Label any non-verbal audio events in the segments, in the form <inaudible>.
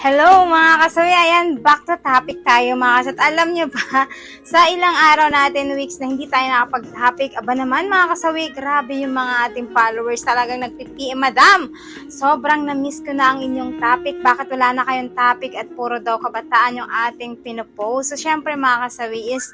Hello mga kasawi, ayan, back to topic tayo mga kasat. Alam nyo ba, <laughs> sa ilang araw natin, weeks na hindi tayo nakapag-topic, aba naman mga kasawi, grabe yung mga ating followers talagang nagpipi, madam, sobrang na-miss ko na ang inyong topic, bakit wala na kayong topic at puro daw kabataan yung ating pinopost. So syempre mga kasawi is,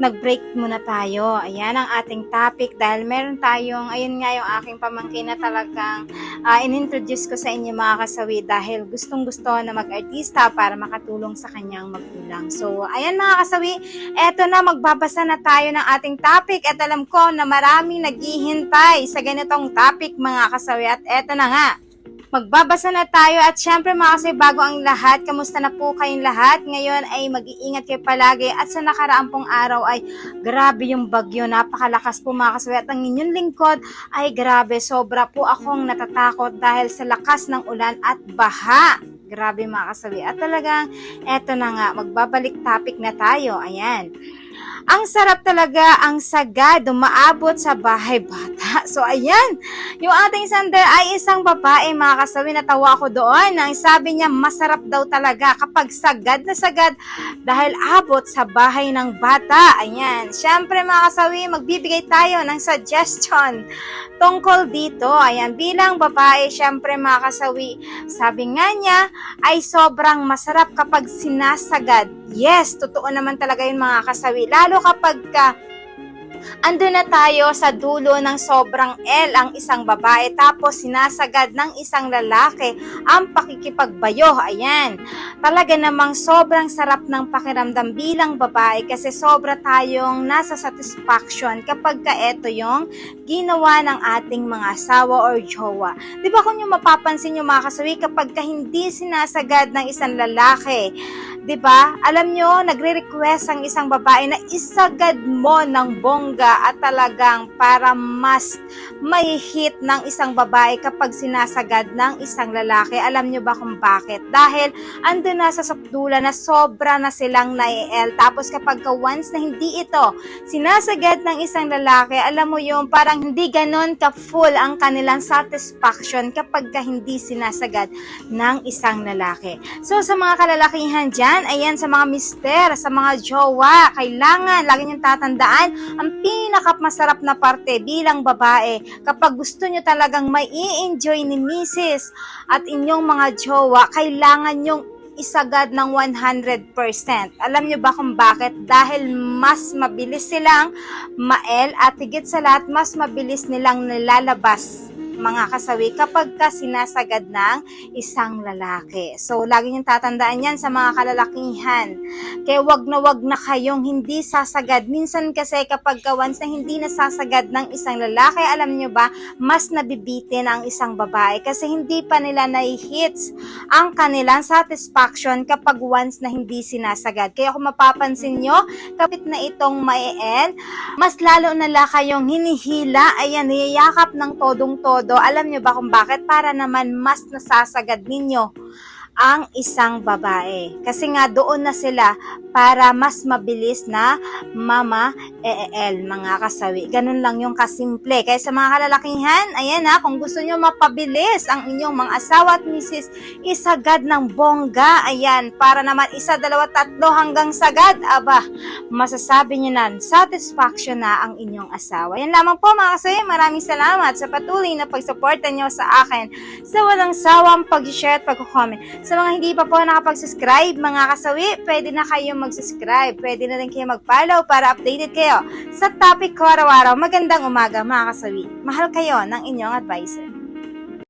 nag-break muna tayo. Ayan ang ating topic dahil meron tayong, ayun nga yung aking pamangkin na talagang uh, in-introduce ko sa inyo mga kasawi dahil gustong gusto na mag-artista para makatulong sa kanyang magulang. So, ayan mga kasawi, eto na magbabasa na tayo ng ating topic at alam ko na maraming naghihintay sa ganitong topic mga kasawi at eto na nga. Magbabasa na tayo at syempre mga kasi bago ang lahat, kamusta na po kayong lahat? Ngayon ay mag-iingat kayo palagi at sa nakaraang pong araw ay grabe yung bagyo, napakalakas po mga kasawi at ang inyong lingkod ay grabe, sobra po akong natatakot dahil sa lakas ng ulan at baha. Grabe mga kasawi. At talagang, eto na nga, magbabalik topic na tayo. Ayan. Ang sarap talaga ang sagad umaabot sa bahay bata. <laughs> So ayan, yung ating sender ay isang babae mga kasawi. Natawa ako doon. Ang sabi niya masarap daw talaga kapag sagad na sagad dahil abot sa bahay ng bata. Ayan, syempre mga kasawi, magbibigay tayo ng suggestion tungkol dito. Ayan, bilang babae, syempre mga kasawi, sabi nga niya ay sobrang masarap kapag sinasagad Yes, totoo naman talaga yun mga kasawi. Lalo kapag ka, ando na tayo sa dulo ng sobrang L ang isang babae tapos sinasagad ng isang lalaki ang pakikipagbayo. Ayan. Talaga namang sobrang sarap ng pakiramdam bilang babae kasi sobra tayong nasa satisfaction kapag ka eto yung ginawa ng ating mga asawa or jowa. Di ba kung yung mapapansin yung mga kasawi kapag ka hindi sinasagad ng isang lalaki, 'di ba? Alam nyo, nagre-request ang isang babae na isagad mo ng bongga at talagang para mas may hit ng isang babae kapag sinasagad ng isang lalaki. Alam nyo ba kung bakit? Dahil ando na sa sakdula na sobra na silang nai-el. Tapos kapag ka once na hindi ito sinasagad ng isang lalaki, alam mo yung parang hindi ganon ka-full ang kanilang satisfaction kapag ka hindi sinasagad ng isang lalaki. So sa mga kalalakihan dyan, ayan sa mga mister, sa mga jowa, kailangan lagi niyong tatandaan ang pinakamasarap na parte bilang babae kapag gusto niyo talagang may i-enjoy ni misis at inyong mga jowa, kailangan nyong isagad ng 100%. Alam niyo ba kung bakit? Dahil mas mabilis silang mael at higit sa lahat, mas mabilis nilang nilalabas mga kasawi kapag ka sinasagad ng isang lalaki. So, lagi niyong tatandaan yan sa mga kalalakihan. Kaya wag na wag na kayong hindi sasagad. Minsan kasi kapag ka once na hindi nasasagad ng isang lalaki, alam niyo ba, mas nabibitin ang isang babae kasi hindi pa nila nai-hits ang kanilang satisfaction kapag once na hindi sinasagad. Kaya kung mapapansin nyo, kapit na itong maiel, mas lalo nala kayong hinihila, ayan, niyayakap ng todong-todo todo. Alam niyo ba kung bakit? Para naman mas nasasagad ninyo ang isang babae. Kasi nga doon na sila para mas mabilis na mama EEL, mga kasawi. Ganun lang yung kasimple. Kaya sa mga kalalakihan, ayan ha, kung gusto nyo mapabilis ang inyong mga asawa at misis, isagad ng bongga. Ayan, para naman isa, dalawa, tatlo hanggang sagad. Aba, masasabi nyo na, satisfaction na ang inyong asawa. Yan lamang po mga kasawi. Maraming salamat sa patuloy na pagsuporta nyo sa akin sa walang sawang pag-share at pag-comment. Sa mga hindi pa po nakapag-subscribe, mga kasawi, pwede na kayong mag-subscribe. Pwede na rin kayo mag-follow para updated kayo sa topic ko araw-araw. Magandang umaga, mga kasawi. Mahal kayo ng inyong advisor.